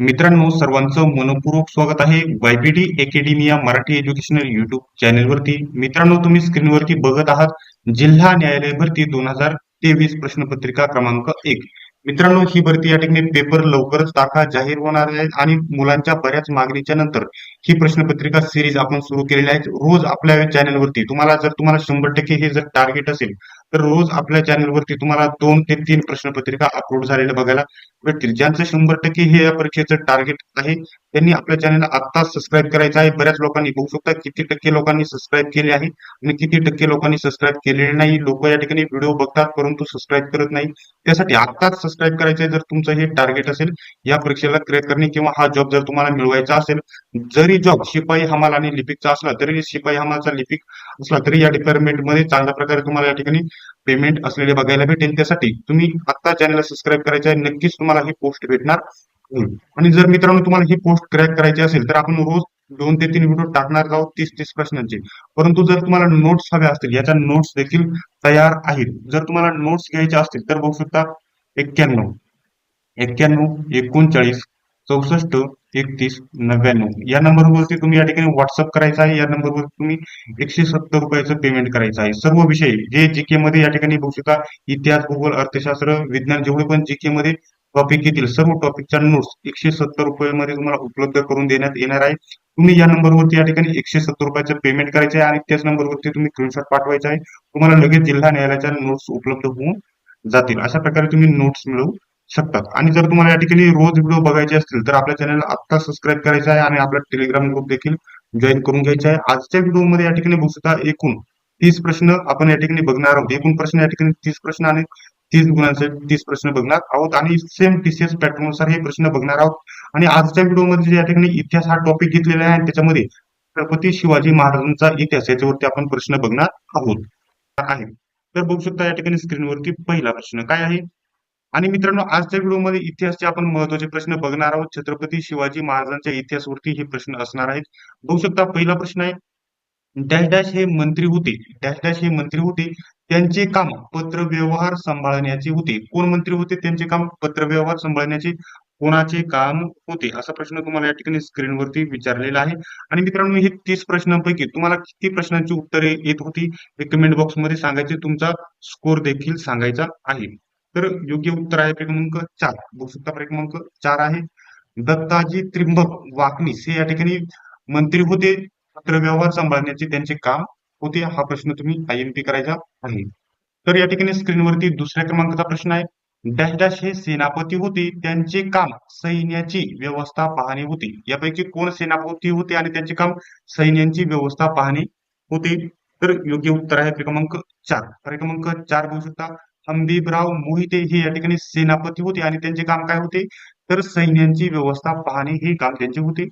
मित्रांनो सर्वांचं मनपूर्वक स्वागत आहे YPT academia Marathi educational YouTube चॅनेलवरती मित्रांनो तुम्ही स्क्रीनवरती बघत आहात जिल्हा न्यायालय भरती दोन हजार तेवीस प्रश्नपत्रिका क्रमांक एक. मित्रांनो ही भरती या ठिकाणी पेपर लवकरच तारखा जाहीर होणार आहे आणि मुलांच्या बऱ्याच मागणीच्या नंतर ही प्रश्नपत्रिका सिरीज आपण सुरू केलेली आहे. रोज आपल्या चॅनलवरती तुम्हाला जर तुम्हाला शंभर टक्के हे जर टार्गेट असेल तर रोज आपल्या चॅनलवरती तुम्हाला दोन ते तीन प्रश्नपत्रिका अपलोड झालेल्या बघायला भेटतील. ज्यांचं शंभर टक्के हे या परीक्षेचं टार्गेट आहे त्यांनी आपल्या चॅनलला आत्ताच सबस्क्राईब करायचं आहे. बऱ्याच लोकांनी बघू शकता किती टक्के लोकांनी सबस्क्राईब केले आहे आणि किती टक्के लोकांनी सबस्क्राईब केलेले नाही. लोक या ठिकाणी व्हिडिओ बघतात परंतु सबस्क्राईब करत नाही. त्यासाठी आत्ताच सबस्क्राईब करायचं जर तुमचं हे टार्गेट असेल या परीक्षेला क्रॅक करणे किंवा हा जॉब जर तुम्हाला मिळवायचा असेल जर जॉब शिपाई हमाल आणि लिपिकचा असला तरी शिपाई हमालचा लिपिक असला तरी या डिपार्टमेंटमध्ये चांगल्या प्रकारे तुम्हाला या ठिकाणी पेमेंट असलेले बघायला भेटेल. त्यासाठी तुम्ही आता चॅनलला सबस्क्राईब करायचं आहे. नक्कीच तुम्हाला ही पोस्ट भेटणार. आणि जर मित्रांनो तुम्हाला ही पोस्ट क्रॅक करायची असेल तर आपण रोज दोन ते तीन व्हिडिओ टाकणार आहोत तीस तीस प्रश्नांचे. परंतु जर तुम्हाला नोट्स हव्या असतील याच्या नोट्स देखील तयार आहेत. जर तुम्हाला नोट्स घ्यायचे असतील तर बघू शकता एक्क्याण्णव. एक्क्याण्णव एकोणचाळीस चौसष्ट एकतीस नव्याण्णव. या नंबरवरती तुम्ही या ठिकाणी व्हॉट्सअप करायचा आहे. या नंबरवर तुम्ही एकशे सत्तर रुपयाचं पेमेंट करायचं आहे. सर्व विषय जे जीके मध्ये या ठिकाणी बघू शकता इतिहास भूगोल अर्थशास्त्र विज्ञान जेवढे पण जीके मध्ये टॉपिक येतील सर्व टॉपिकच्या नोट्स एकशे सत्तर रुपयामध्ये तुम्हाला उपलब्ध करून देण्यात येणार आहे. तुम्ही या नंबरवरती या ठिकाणी एकशे सत्तर रुपयाचं पेमेंट करायचं आहे आणि त्याच नंबरवरती तुम्ही स्क्रीनशॉट पाठवायचा आहे. तुम्हाला लगेच जिल्हा न्यायालयाच्या नोट्स उपलब्ध होऊन जातील. अशा प्रकारे तुम्ही नोट्स मिळवू शकतात. आणि जर तुम्हाला या ठिकाणी रोज व्हिडिओ बघायचे असतील तर आपल्या चॅनल आत्ता सबस्क्राईब करायचं आहे आणि आपला टेलिग्राम ग्रुप देखील जॉईन करून घ्यायचा आहे. आजच्या व्हिडिओमध्ये या ठिकाणी बघू शकता एकूण तीस प्रश्न आपण या ठिकाणी बघणार आहोत. एकूण प्रश्न या ठिकाणी तीस प्रश्न आणि तीस गुणांचे तीस प्रश्न बघणार आहोत आणि सेम टीसीएस पॅटर्ननुसार हे प्रश्न बघणार आहोत. आणि आजच्या व्हिडिओमध्ये या ठिकाणी इतिहास हा टॉपिक घेतलेला आहे आणि त्याच्यामध्ये छत्रपती शिवाजी महाराजांचा इतिहास याच्यावरती आपण प्रश्न बघणार आहोत. आहे. तर बघू शकता या ठिकाणी स्क्रीनवरती पहिला प्रश्न काय आहे? आणि मित्रांनो आजच्या व्हिडिओमध्ये इतिहासचे आपण महत्त्वाचे प्रश्न बघणार आहोत. छत्रपती शिवाजी महाराजांच्या इतिहासवरती हे प्रश्न असणार आहेत. बघू शकता पहिला प्रश्न आहे डॅश डॅश हे मंत्री होते. डॅश डॅश हे मंत्री होते. त्यांचे काम पत्र व्यवहार सांभाळण्याचे होते. कोण मंत्री होते? त्यांचे काम पत्र व्यवहार सांभाळण्याचे कोणाचे काम होते? असा प्रश्न तुम्हाला या ठिकाणी स्क्रीनवरती विचारलेला आहे. आणि मित्रांनो हे तीस प्रश्नांपैकी तुम्हाला किती प्रश्नांची उत्तरे येत होती? हे कमेंट बॉक्समध्ये सांगायचे तुमचा स्कोर देखील सांगायचा आहे. तर योग्य उत्तर आहे क्रमांक चार. बघू क्रमांक चार आहे. दत्ताजी त्रिंबक वाकणीस हे या ठिकाणी मंत्री होते. पत्रव्यवहार सांभाळण्याचे त्यांचे काम होते. हा प्रश्न तुम्ही आयएमपी करायचा आहे. तर या ठिकाणी स्क्रीनवरती दुसऱ्या क्रमांकाचा प्रश्न आहे. डॅश डॅश हे सेनापती होते. त्यांचे काम सैन्याची व्यवस्था पाहणे होते. यापैकी कोण सेनापती होते आणि त्यांचे काम सैन्यांची व्यवस्था पाहणे होते? तर योग्य उत्तर आहे क्रमांक चार. क्रमांक चार बघू शकता हंबीबराव मोहिते हे या ठिकाणी सेनापती होते आणि त्यांचे काम काय होते? तर सैन्यांची व्यवस्था पाहणे हे काम त्यांचे होते.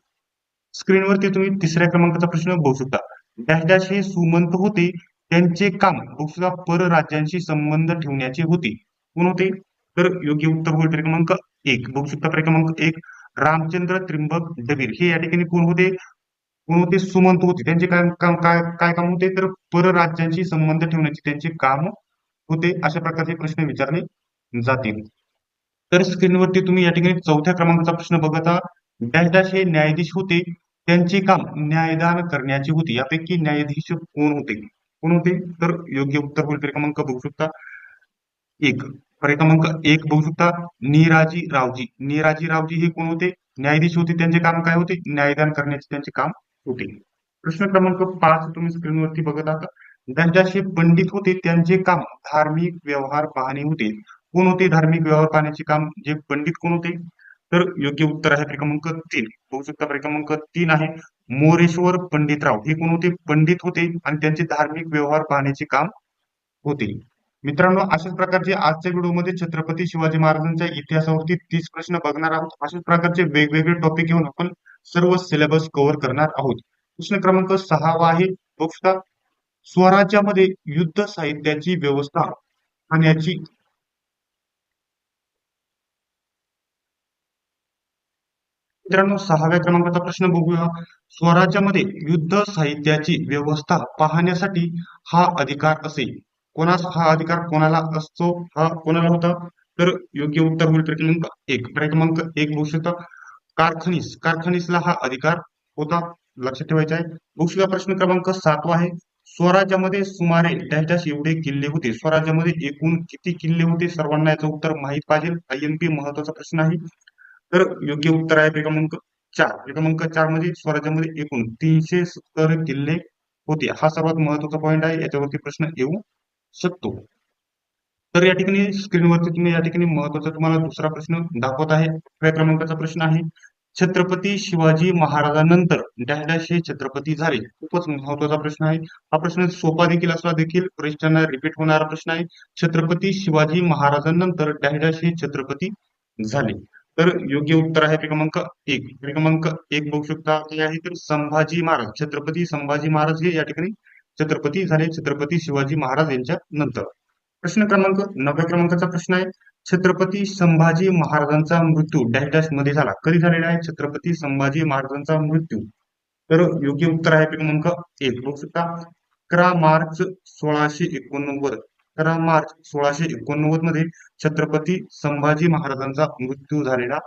स्क्रीनवरती तुम्ही तिसऱ्या क्रमांकाचा प्रश्न बघू शकता. डॅश डॅश हे सुमंत होते. त्यांचे काम बघू शकता परराज्यांशी संबंध ठेवण्याचे होते. कोण होते? तर योग्य उत्तर होईल क्रमांक एक. बघू शकता क्रमांक एक. रामचंद्र त्रिंबक डबीर हे या ठिकाणी कोण होते? कोण होते? सुमंत होते. त्यांचे काय काम काय काय काम होते? तर परराज्यांशी संबंध ठेवण्याचे त्यांचे काम होते अशा प्रकारचे प्रश्न विचारले जातील. तर स्क्रीनवरती तुम्ही या ठिकाणी चौथ्या क्रमांकाचा प्रश्न बघत आहात. डॅश डॅश हे न्यायाधीश होते. त्यांचे काम न्यायदान करण्याचे होते. यापैकी न्यायाधीश कोण होते? कोण होते? तर योग्य उत्तर होईल. क्रमांक बघू शकता. एक. क्रमांक एक बघू शकता. निराजी रावजी. निराजी रावजी हे कोण होते? न्यायाधीश होते. त्यांचे काम काय होते? न्यायदान करण्याचे त्यांचे काम होते. प्रश्न क्रमांक पाच तुम्ही स्क्रीनवरती बघत आहात. ज्यांच्याशी पंडित होते त्यांचे काम धार्मिक व्यवहार पाहणे होते. कोण होते धार्मिक व्यवहार पाहण्याचे काम? जे पंडित कोण होते? तर योग्य उत्तर आहे क्रमांक तीन. बघू शकता क्रमांक तीन आहे मोरेश्वर पंडितराव. हे कोण होते? पंडित होते आणि त्यांचे धार्मिक व्यवहार पाहण्याचे काम होते. मित्रांनो अशाच प्रकारचे आजच्या व्हिडिओमध्ये छत्रपती शिवाजी महाराजांच्या इतिहासावरती तीस प्रश्न बघणार आहोत. अशाच प्रकारचे वेगवेगळे टॉपिक घेऊन आपण सर्व सिलेबस कव्हर करणार आहोत. प्रश्न क्रमांक सहावा आहे. बघू शकता स्वराज्यामध्ये युद्ध साहित्याची व्यवस्था आणण्याची मित्रांनो सहाव्या क्रमांकाचा प्रश्न बघूया. स्वराज्यामध्ये युद्ध साहित्याची व्यवस्था पाहण्यासाठी हा अधिकार असे कोणास हा अधिकार कोणाला असतो? हा कोणाला होता? तर योग्य उत्तर होईल क्रमांक एक. क्रमांक एक बघू शकता. कारखानीस. कारखानीसला हा अधिकार होता. लक्षात ठेवायचा आहे. बघूया प्रश्न क्रमांक सातवा आहे. स्वराज्यामध्ये सुमारे डॅश एवढे किल्ले होते. स्वराज्यामध्ये एकूण किती किल्ले होते? सर्वांना याचं उत्तर माहीत पाहिजे. आयएमपी महत्त्वाचा प्रश्न आहे. तर योग्य उत्तर आहे क्रमांक चार. क्रमांक चारमध्ये स्वराज्यामध्ये एकूण तीनशे सत्तर किल्ले होते. हा सर्वात महत्त्वाचा पॉईंट आहे. याच्यावरती प्रश्न येऊ शकतो. तर या ठिकाणी स्क्रीनवरती तुम्ही या ठिकाणी महत्त्वाचा तुम्हाला दुसरा प्रश्न दाखवत आहे. आठव्या क्रमांकाचा प्रश्न आहे. छत्रपती शिवाजी महाराजांनंतर डॅश डॅश हे छत्रपती झाले. खूपच महत्त्वाचा प्रश्न आहे. हा प्रश्न सोपा देखील असला देखील परीक्षांना रिपीट होणारा प्रश्न आहे. छत्रपती शिवाजी महाराजांनंतर डॅश डॅश हे छत्रपती झाले. तर योग्य उत्तर आहे क्रमांक एक. क्रमांक एक बघू शकता. हे आहे तर संभाजी महाराज. छत्रपती संभाजी महाराज हे या ठिकाणी छत्रपती झाले. छत्रपती शिवाजी महाराज यांच्या नंतर. प्रश्न क्रमांक नवव्या क्रमांकाचा प्रश्न आहे. छत्रपती संभाजी महाराजांचा मृत्यू डॅश डॅशमध्ये झाला. कधी झालेला आहे? छत्रपती संभाजी महाराजांचा मृत्यू. तर योग्य उत्तर आहे क्रमांक एक. बघू शकता. अकरा मार्च सोळाशे एकोणनव्वद. अकरा मार्च सोळाशे एकोणनव्वदमध्ये छत्रपती संभाजी महाराजांचा मृत्यू झालेला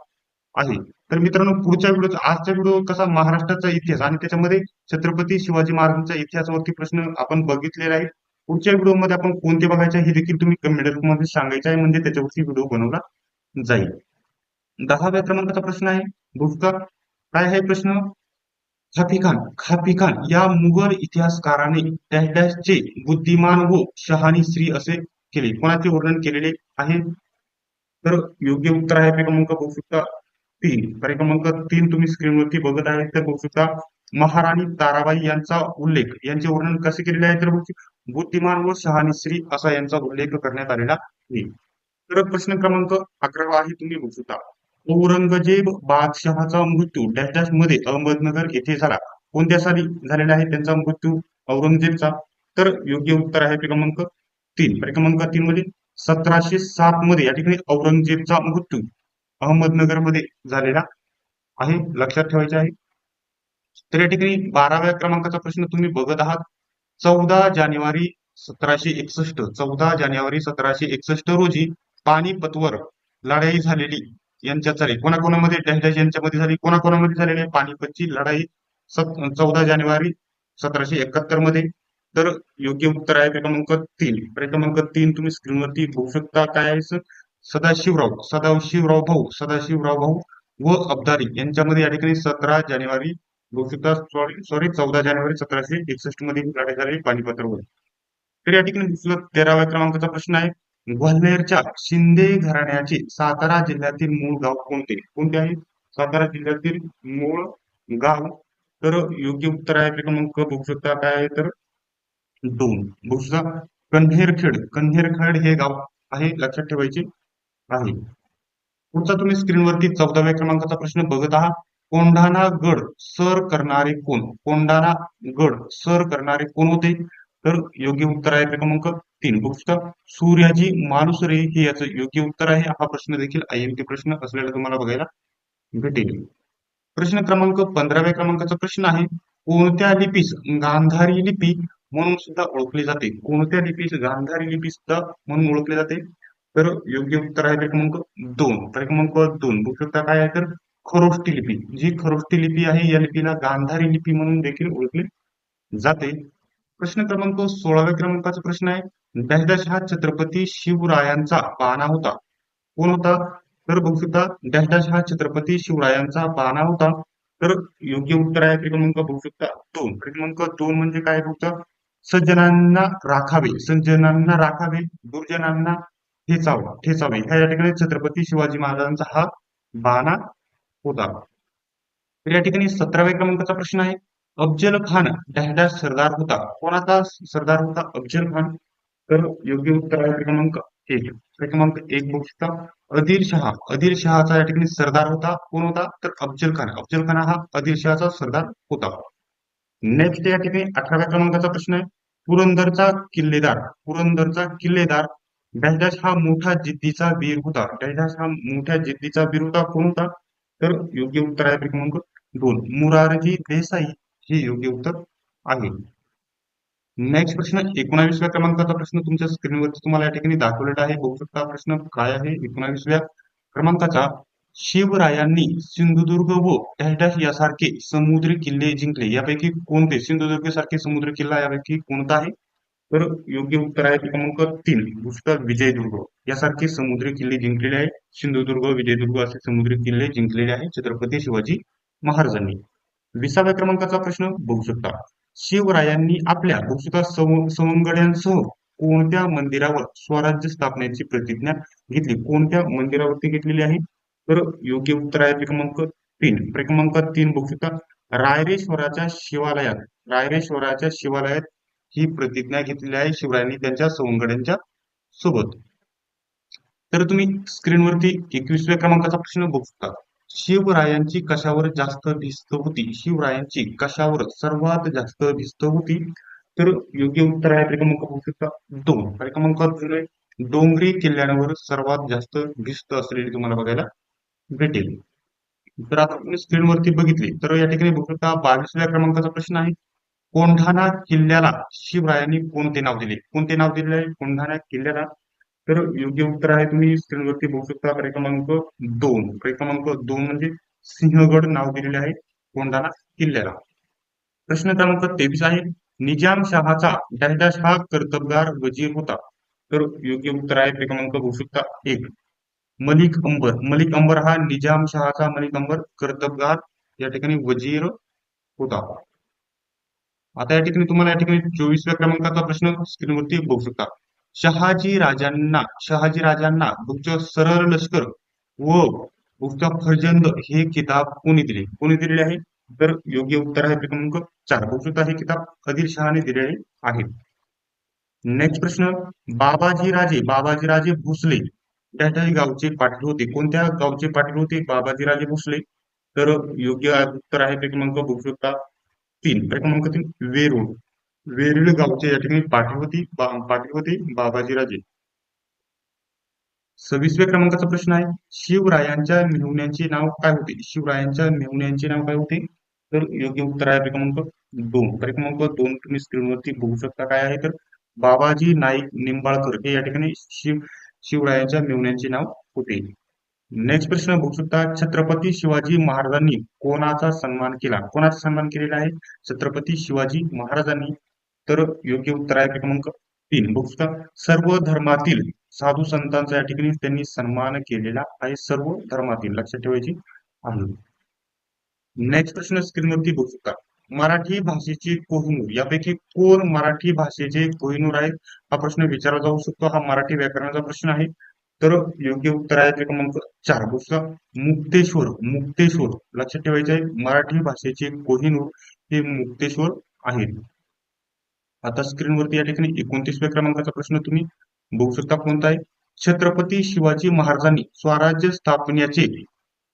आहे. तर मित्रांनो पुढच्या व्हिडिओ आजचा व्हिडिओ कसा महाराष्ट्राचा इतिहास आणि त्याच्यामध्ये छत्रपती शिवाजी महाराजांच्या इतिहासावरती प्रश्न आपण बघितलेला आहे पुढच्या व्हिडिओमध्ये आपण कोणते बघायचे हे देखील तुम्ही कमेंटमध्ये सांगायचे आहे. म्हणजे त्याच्यावरती व्हिडिओ बनवला जाईल. दहाव्या क्रमांकाचा प्रश्न आहे. बुजका काय आहे प्रश्न? खाफी खान खाफी खान या मुघल इतिहासकाराने डॅश डॅशचे बुद्धिमान व शहाणी श्री असे केले. कोणाचे वर्णन केलेले आहे? तर योग्य उत्तर आहे क्रमांक बघू शकता तीन क्रमांक तीन तुम्ही स्क्रीनवरती बघत आहे. तर बघू शकता महाराणी ताराबाई यांचा उल्लेख. यांचे वर्णन कसे केलेले आहे? तर बुद्धिमान व शहानिश्री असा यांचा उल्लेख करण्यात आलेला आहे तर प्रश्न क्रमांक अकरावा आहे तुम्ही बघू शकता औरंगजेब बादशहाचा मृत्यू डॅश डॅशमध्ये अहमदनगर येथे झाला. कोणत्या साली झालेला आहे त्यांचा मृत्यू? औरंगजेबचा. तर योग्य उत्तर आहे क्रमांक तीन. क्रमांक तीन मध्ये सतराशे सात मध्ये या ठिकाणी औरंगजेबचा मृत्यू अहमदनगरमध्ये झालेला आहे. लक्षात ठेवायचे आहे. तर या ठिकाणी बाराव्या क्रमांकाचा प्रश्न तुम्ही बघत आहात. चौदा जानेवारी सतराशे एकसष्ट चौदा जानेवारी सतराशे एकसष्ट रोजी पानिपतवर लढाई झालेली यांच्यात झाली कोणाकोणामध्ये? डॅश यांच्यामध्ये झाली. कोणाकोणामध्ये झालेली? आहे पानिपतची लढाई चौदा जानेवारी सतराशे एकाहत्तरमध्ये तर योग्य उत्तर आहे क्रमांक तीन. क्रमांक तीन तुम्ही स्क्रीनवरती बघू शकता काय आहे सदाशिवराव सदाशिवराव भाऊ सदाशिवराव भाऊ व अब्दारी यांच्यामध्ये या ठिकाणी सतरा जानेवारी बघू सॉरी सॉरी चौदा जानेवारी सतराशे एकसष्टमध्ये लढाई झाली पानिपतवर तर या ठिकाणी तेराव्या क्रमांकाचा प्रश्न आहे. ग्वाल्हेरच्या शिंदे घराण्याचे सातारा जिल्ह्यातील मूळ गाव कोणते? कोणते आहे? सातारा जिल्ह्यातील मूळ गाव. तर योग्य उत्तर आहे क्रमांक बघू शकता काय आहे तर दोन. बघू शकता कन्हेरखेड. कन्हेरखेड हे गाव आहे लक्षात ठेवायचे आहे. पुढचा तुम्ही स्क्रीनवरती चौदाव्या क्रमांकाचा प्रश्न बघत आहात. कोंढाणा गड सर करणारे कोण? कोंढाणा गड सर करणारे कोण होते? तर योग्य उत्तर आहे क्रमांक तीन. पुस्तक सूर्याजी मानुसरे हे याचं योग्य उत्तर आहे. हा प्रश्न देखील आयएमपी प्रश्न असलेला तुम्हाला बघायला भेटेल. प्रश्न क्रमांक पंधराव्या क्रमांकाचा प्रश्न आहे. कोणत्या लिपीस गांधारी लिपी म्हणून सुद्धा ओळखली जाते? कोणत्या लिपीस गांधारी लिपी सुद्धा म्हणून ओळखली जाते? तर योग्य उत्तर आहे क्रमांक दोन. क्रमांक दोन. बघू शकता काय आहे तर खरोष्टी लिपी. जी खरोष्टी लिपी आहे या लिपीला गांधारी लिपी म्हणून देखील ओळखली जाते. प्रश्न क्रमांक सोळाव्या क्रमांकाचा प्रश्न आहे. डॅश हा छत्रपती शिवरायांचा बाणा होता. कोण होता? तर बघू शकता डॅश डॅश हा छत्रपती शिवरायांचा बाणा होता. तर योग्य उत्तर आहे क्रमांक बघू शकता दोन. क्रमांक दोन म्हणजे काय फक्त सज्जनांना राखावे. सज्जनांना राखावे दुर्जनांना ठेचावा. ठेचावे. ह्या या ठिकाणी छत्रपती शिवाजी महाराजांचा हा बाणा होता. तर या ठिकाणी सतराव्या क्रमांकाचा प्रश्न आहे. अफजल खान डॅश सरदार होता. कोणाचा सरदार होता? अफजल खान. तर योग्य उत्तर आहे क्रमांक एक. क्रमांक एक बघू शकता. अदिल शहा. अदिल शहाचा या ठिकाणी सरदार होता. कोण होता? तर अफजल खान. अफजल खान हा अदिल शहाचा सरदार होता. नेक्स्ट या ठिकाणी अठराव्या क्रमांकाचा प्रश्न आहे. पुरंदरचा किल्लेदार. पुरंदरचा किल्लेदार डॅश डॅश हा मोठा जिद्दीचा वीर होता. डॅश डॅश हा मोठ्या जिद्दीचा वीर होता. कोण होता? तर योग्य उत्तर आहे क्रमांक दोन. मुरारजी देसाई हे योग्य उत्तर आहे. नेक्स्ट प्रश्न एकोणावीसव्या क्रमांकाचा प्रश्न तुमच्या स्क्रीनवरती तुम्हाला या ठिकाणी दाखवलेला आहे. बघू शकता प्रश्न काय आहे? एकोणावीसव्या क्रमांकाचा. शिवरायांनी सिंधुदुर्ग व डॅश डॅश यासारखे समुद्री किल्ले जिंकले. यापैकी कोणते? सिंधुदुर्ग सारखे समुद्री किल्ला यापैकी कोणता आहे? तर योग्य उत्तर आहे क्रमांक तीन पुस्तक विजयदुर्ग. यासारखे समुद्री किल्ले जिंकलेले आहे सिंधुदुर्ग विजयदुर्ग असे समुद्री किल्ले जिंकलेले आहे छत्रपती शिवाजी महाराजांनी. विसाव्या क्रमांकाचा प्रश्न बघू शकता शिवरायांनी आपल्या बघू शकता सवंगड्यांसह कोणत्या मंदिरावर स्वराज्य स्थापनेची प्रतिज्ञा घेतली? कोणत्या मंदिरावरती घेतलेली आहे? तर योग्य उत्तर आहे क्रमांक तीन. क्रमांक तीन बघू शकता रायरेश्वराच्या शिवालयात रायरेश्वराच्या शिवालयात ही प्रतिज्ञा घेतलेली आहे शिवरायांनी त्यांच्या सवंगड्यांच्या सोबत. तर तुम्ही स्क्रीनवरती एकवीसव्या क्रमांकाचा प्रश्न बघू शकता. शिवरायांची कशावर जास्त भिस्त होती? शिवरायांची कशावर सर्वात जास्त भिस्त होती? तर योग्य उत्तर आहे क्रमांक बघू शकता. दोन. क्रमांक डोंगरी किल्ल्यांवर सर्वात जास्त भिस्त असलेली तुम्हाला बघायला भेटेल. तर आता तुम्ही स्क्रीनवरती बघितली. तर या ठिकाणी बघू शकता बावीसव्या क्रमांकाचा प्रश्न आहे. कोंढाणा किल्ल्याला शिवरायांनी कोणते नाव दिले? कोणते नाव दिले आहे? कोंढाणा किल्ल्याला. तर योग्य उत्तर आहे तुम्ही स्क्रीनवरती बघू शकता. क्रमांक दोन. क्रमांक दोन म्हणजे सिंहगड नाव दिलेले आहे कोंढाणा किल्ल्याला. प्रश्न क्रमांक तेवीस आहे. निजाम शहाचा डॅश हा कर्तबगार वजीर होता. तर योग्य उत्तर आहे. क्रमांक बघू शकता. एक. मलिक अंबर. मलिक अंबर हा निजाम शहाचा मलिक अंबर कर्तबगार या ठिकाणी वजीर होता. आता या ठिकाणी तुम्हाला या ठिकाणी चोवीसव्या क्रमांकाचा प्रश्न स्क्रीनवरती बघू शकता. शहाजी राजांना शहाजी राजांना गुप्त सरळ लष्कर व गुप्त फर्जंद हे किताब कोणी दिले? कोणी दिलेले आहे? तर योग्य उत्तर आहे क्रमांक चार. बघू शकता हे किताब आदिल शहाने दिलेले आहे नेक्स्ट प्रश्न बाबाजी राजे बाबाजी राजे भोसले त्या गावचे पाटील होते? कोणत्या गावचे पाटील होते? बाबाजी राजे भोसले. तर योग्य उत्तर आहे क्रमांक. बघू शकता तीन. क्रमांक तीन वेरूळ. वेरूळ गावचे या ठिकाणी पाटील होती बा- पाटील होते बाबाजीराजे. सव्वीसव्या क्रमांकाचा प्रश्न आहे शिवरायांच्या मेहुण्याचे नाव काय होते? शिवरायांच्या मेहुण्यांचे नाव काय होते? तर योग्य उत्तर आहे क्रमांक दोन. क्रमांक दोन तुम्ही स्क्रीनवरती बघू शकता काय आहे तर बाबाजी नाईक निंबाळकर हे या ठिकाणी शिव शिवरायांच्या मेहुण्यांचे नाव होते. नेक्स्ट प्रश्न बघू शकता. छत्रपती शिवाजी महाराजांनी कोणाचा सन्मान केला? कोणाचा सन्मान केलेला आहे? छत्रपती शिवाजी महाराजांनी. तर योग्य उत्तर आहे क्रमांक तीन. बघू शकता. सर्व धर्मातील साधू संतांचा या ठिकाणी त्यांनी सन्मान केलेला आहे. सर्व धर्मातील. लक्षात ठेवायची आहे. नेक्स्ट प्रश्न स्क्रीनवरती बघू शकता. मराठी भाषेची कोहिनूर. यापैकी कोण मराठी भाषेचे कोहिनूर आहेत? हा प्रश्न विचारला जाऊ शकतो. हा मराठी व्याकरणाचा प्रश्न आहे. तर योग्य उत्तर आहे क्रमांक चार. बघू मुक्तेश्वर मुक्तेश्वर. लक्षात ठेवायचे आहे मराठी भाषेचे कोहिनूर हे मुक्तेश्वर आहेत. आता स्क्रीनवरती या ठिकाणी एकोणतीसव्या क्रमांकाचा प्रश्न तुम्ही बघू शकता कोणता आहे? छत्रपती शिवाजी महाराजांनी स्वराज्य स्थापनेचे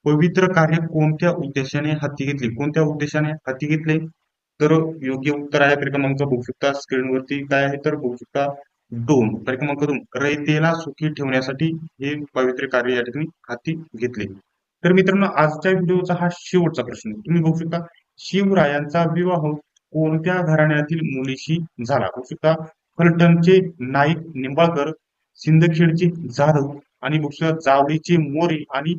पवित्र कार्य कोणत्या उद्देशाने हाती घेतले? कोणत्या उद्देशाने हाती घेतले? तर योग्य उत्तर आहे क्रमांक. बघू शकता स्क्रीनवरती काय आहे तर बघू शकता दोन. परिक्रमा करून रयतेला सुखी ठेवण्यासाठी हे पवित्र कार्य या ठिकाणी हाती घेतले. तर मित्रांनो आजच्या व्हिडिओचा हा शेवटचा प्रश्न. तुम्ही बघू शकता शिवरायांचा विवाह कोणत्या घराण्यातील मुलीशी झाला? बघू शकता फलटणचे नाईक निंबाळकर सिंदखेडचे जाधव आणि बघू शकता जावळीचे मोरे आणि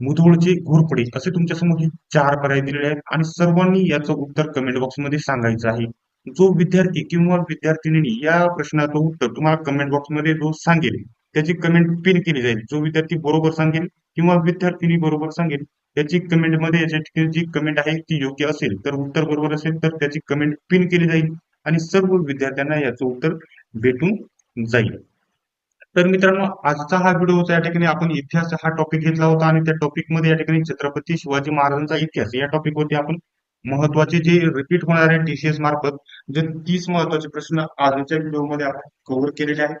मुधोळचे घोरपडे असे तुमच्यासमोर हे चार पर्याय दिलेले आहेत. आणि सर्वांनी याचं उत्तर कमेंट बॉक्समध्ये सांगायचं आहे. जो विद्यार्थी किंवा विद्यार्थिनी या प्रश्नाचं उत्तर तुम्हाला कमेंट बॉक्समध्ये जो सांगेल त्याची कमेंट पिन केली जाईल. जो विद्यार्थी बरोबर सांगेल किंवा विद्यार्थिनी बरोबर सांगेल त्याची कमेंटमध्ये याच्या ठिकाणी जी कमेंट आहे ती योग्य असेल तर उत्तर बरोबर असेल तर त्याची कमेंट पिन केली जाईल आणि सर्व विद्यार्थ्यांना याचं उत्तर भेटून जाईल. तर मित्रांनो आजचा हा व्हिडिओ होता या ठिकाणी आपण इतिहास हा टॉपिक घेतला होता आणि त्या टॉपिकमध्ये या ठिकाणी छत्रपती शिवाजी महाराजांचा इतिहास या टॉपिक वरती आपण महत्त्वाचे जे रिपीट होणारे टीसीएस मार्फत जे तीस महत्त्वाचे प्रश्न आजच्या व्हिडिओमध्ये आपण कव्हर केलेले आहेत.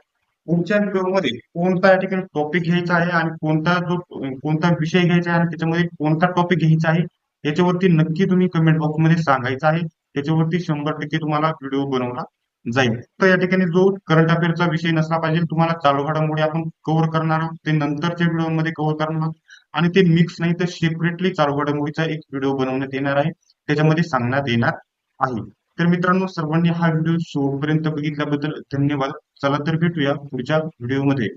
पुढच्या व्हिडिओमध्ये कोणता या ठिकाणी टॉपिक घ्यायचा आहे आणि कोणता जो कोणता विषय घ्यायचा आहे आणि त्याच्यामध्ये कोणता टॉपिक घ्यायचा आहे याच्यावरती नक्की तुम्ही कमेंट बॉक्समध्ये सांगायचं आहे. त्याच्यावरती शंभर टक्के तुम्हाला व्हिडिओ बनवला जाईल. तर या ठिकाणी जो करंट अफेअरचा विषय नसला पाहिजे तुम्हाला चालू घडामोडी आपण कव्हर करणार आहोत. ते नंतरच्या व्हिडिओमध्ये कव्हर करणार आहोत. आणि ते मिक्स नाही तर सेपरेटली चालू घडामोडीचा एक व्हिडिओ बनवण्यात येणार आहे. त्याच्यामध्ये सांगण्यात येणार आहे. तर मित्रांनो सर्वांनी हा व्हिडिओ शेवटपर्यंत बघितल्याबद्दल धन्यवाद. चला तर भेटूया पुढच्या व्हिडिओमध्ये.